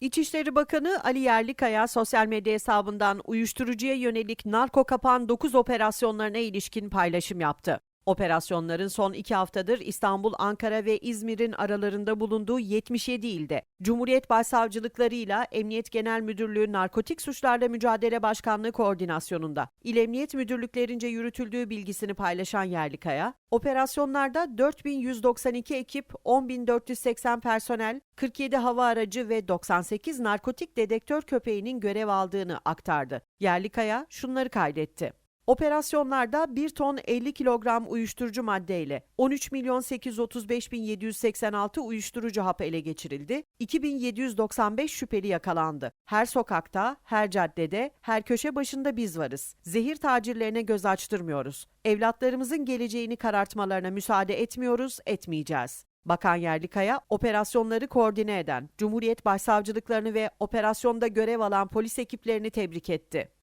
İçişleri Bakanı Ali Yerlikaya sosyal medya hesabından uyuşturucuya yönelik narko kapan 9 operasyonlarına ilişkin paylaşım yaptı. Operasyonların son iki haftadır İstanbul, Ankara ve İzmir'in aralarında bulunduğu 77 ilde, Cumhuriyet Başsavcılıklarıyla Emniyet Genel Müdürlüğü Narkotik Suçlarla Mücadele Başkanlığı koordinasyonunda İl Emniyet Müdürlüklerince yürütüldüğü bilgisini paylaşan Yerlikaya, operasyonlarda 4192 ekip, 10480 personel, 47 hava aracı ve 98 narkotik dedektör köpeğinin görev aldığını aktardı. Yerlikaya şunları kaydetti. Operasyonlarda 1 ton 50 kilogram uyuşturucu maddeyle 13 milyon 835 bin 786 uyuşturucu hap ele geçirildi. 2795 şüpheli yakalandı. Her sokakta, her caddede, her köşe başında biz varız. Zehir tacirlerine göz açtırmıyoruz. Evlatlarımızın geleceğini karartmalarına müsaade etmiyoruz, etmeyeceğiz. Bakan Yerlikaya, operasyonları koordine eden, Cumhuriyet Başsavcılıklarını ve operasyonda görev alan polis ekiplerini tebrik etti.